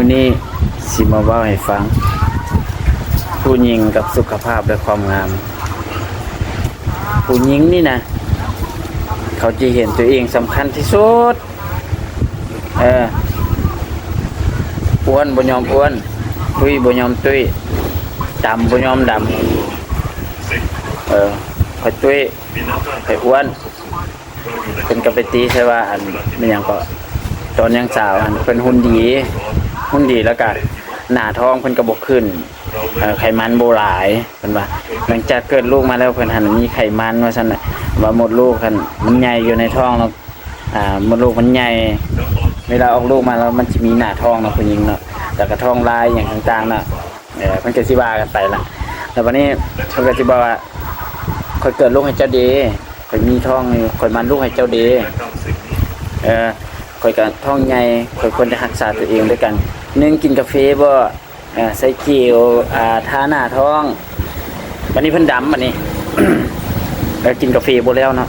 วันนี้สิมาว่าให้ฟัง ผู้หญิงกับสุขภาพและความงาม ผู้หญิงนี่นะ เขาจะเห็นตัวเองสำคัญที่สุด เอออ้วนบ่ยอมอ้วนตุยบ่ยอมตุยดำบ่ยอมดำเออคอตุ้ยคอยอ้วนเป็นกับไปตีใช่ว่าอันเป็นหยังก็ตอนยังสาวอันเป็นหุ่นดี หุ่นดีแล้วก็หน้าท้องเพิ่นกระบอกขึ้นไขมันโบหลายเพิ่นว่าหลังจากเกิดลูกมาแล้วเพิ่นหันมีไขมันว่าซั่นน่ะว่าหมดลูกคันมันใหญ่อยู่ในท้องแล้วอ่าหมดลูกมันใหญ่เวลาออกลูกมาแล้วมันจะมีหน้าท้องเนาะผู้หญิงเนาะแล้วก็ท้องลายอย่างต่างๆเนาะเออเพิ่นก็สิว่ากันไปละแล้ววันนี้เพิ่นก็สิบอกว่าค่อยเกิดลูกให้เจ้าเดค่อยมีท้องค่อยมันลูกให้เจ้าเดเออค่อยก็ท้องใหญ่ค่อยควรจะรักษาตัวเองด้วยกัน หนึ่งกินกาแฟบ่ใส่เจลอ่าทาหน้าท้องวันนี้เพิ่นดำบัดนี้แล้วกินกาแฟบ่แล้วเนาะ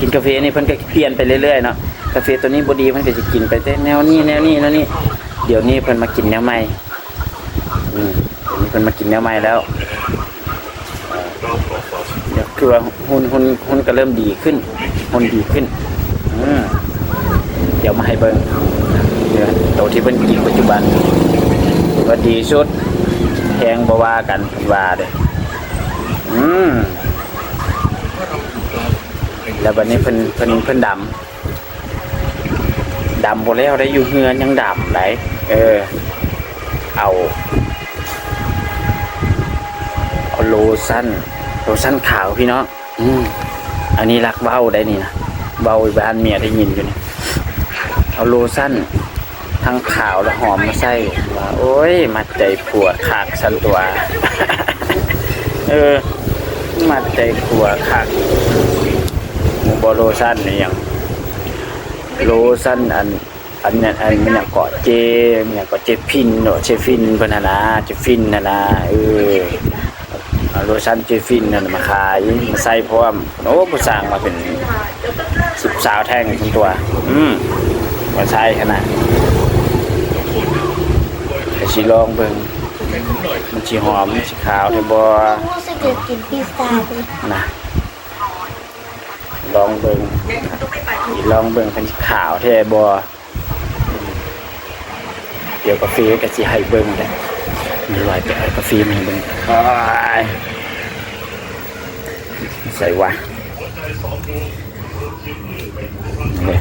กินกาแฟนี่เพิ่นก็เปลี่ยนไปเรื่อยๆเนาะกาแฟตัวนี้บ่ดีเพิ่นก็สิกินไปแต่แนวนี้แนวนี้แนวนี้ เดี๋ยวนี้เพิ่นมากินแนวใหม่อืมเพิ่นมากินแนวใหม่แล้วเดี๋ยวคือว่าหุ่นหุ่นหุ่นก็เริ่มดีขึ้นหุ่นดีขึ้นอืมเดี๋ยวมาให้เบิ่ง ตัวที่เพิ่นกินปัจจุบันว่าดีสุดแพงบ่ว่ากันว่าเด้ออืมแล้วบัดนี้เพิ่นเพิ่นเพิ่นดำดำบ่แล้วได้อยู่เฮือนยังดำไหนเออ เอาเอาโลชั่นโลชั่นขาวพี่เนาะอืมอันนี้รักเบ้าได้นี่นะเบ้าบ้านเมียได้ยินอยู่นี่เอาโลชั่น ทั้งขาวและหอมมาใส่ว่าโอ้ยมัดใจผัวขากสันตัว เออ มัดใจผัวขากหมูบอโลชั่นนี่ยังโลชั่นอันอันเนี้อันมันอย่างเกาะเจมันอย่างเกาะเจฟินเนาะเจฟินพิ่นนะนะเจฟินน่ะนะเออโลชั่นเจฟินนั่นมาขายมาใส่พร้อมโอ้ผู้สร้างมาเป็นสิบสาวแท่งทั้งตัว อืมมาใช้ขนาด ไปสิลองเบิ่งมันสิหอมมันสิขาวแท้บ่รู้สึกอยากกินพิซซ่าเลยนะลองเบิงอีลองเบิงเป็นขาวแท้บอเดี๋ยวกาแฟก็สิให้เบิงเลยมีลอยไปเอากาแฟมาให้เบิงอ้ายใส่วะเลย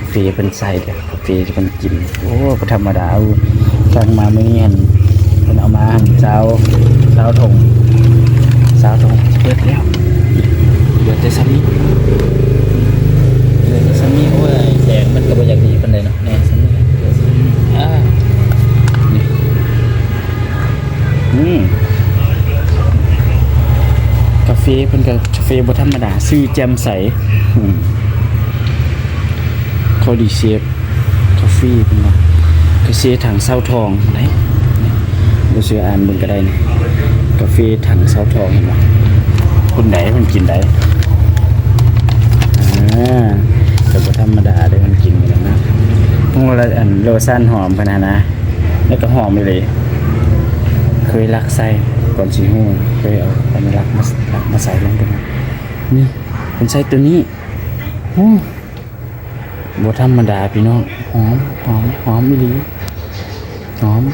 กาแฟเป็นใส่เด้อกาแฟจะเป็นกิน โอ้บ่ธรรมดาเอา สั่งมาเมื่อนี้เห็นเพิ่นเอามาหั่นเจ้าเจ้าถงสาวตรงเปิดแล้วเหลือแต่ซัมมี่เหลือแต่ซัมมี่โอ้ยแสงมันก็บ่อยากดีปานใดเนาะแน่ซัมมี่เหลือซัมมี่อ่านี่นี่กาแฟเพิ่นก็กาแฟบ่ธรรมดาชื่อแจ่มใสอืมคอดีเชฟกาแฟเพิ่นว่ากาแฟถังเซาทองไหนบ่เชื่ออ่านเบิ่งก็ได้นี่กาแฟถังเสาทองเห็นไหมคนไหนมันกินได้อ่าแต่ก็ธรรมดาได้มันกินกันนะพวกเราอันโลชั่นหอมพนานะ แล้วก็หอมเลย เคยรักใส่ก่อนสีหูเคยเอาอันรักมารักมาใส่ลงไปนะนี่เป็นใส่ตัวนี้โอ้บธรรมดาพี่น้องหอมหอมหอมไม่ดี หอม